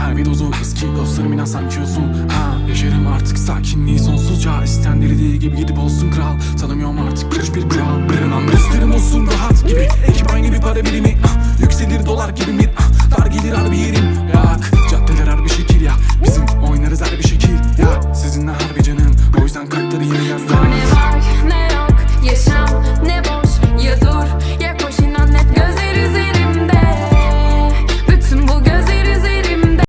her bir dozu Eski dostlarım inan sen kiyosun ha Yaşarım artık sakinliği sonsuzca. İstendirildiği gibi gidip olsun kral. Tanımıyorum artık kırış bir kral. Bırınan isterim olsun rahat gibi. Ekip aynı bir para birimi. Ah, Yükselir dolar gibi bir ah, Dar gelir harbi yerim. Yak Caddeler harbi şekil ya. Bizim oynarız harbi şekil ya. Sizinle harbi canım. O yüzden kartları yeniden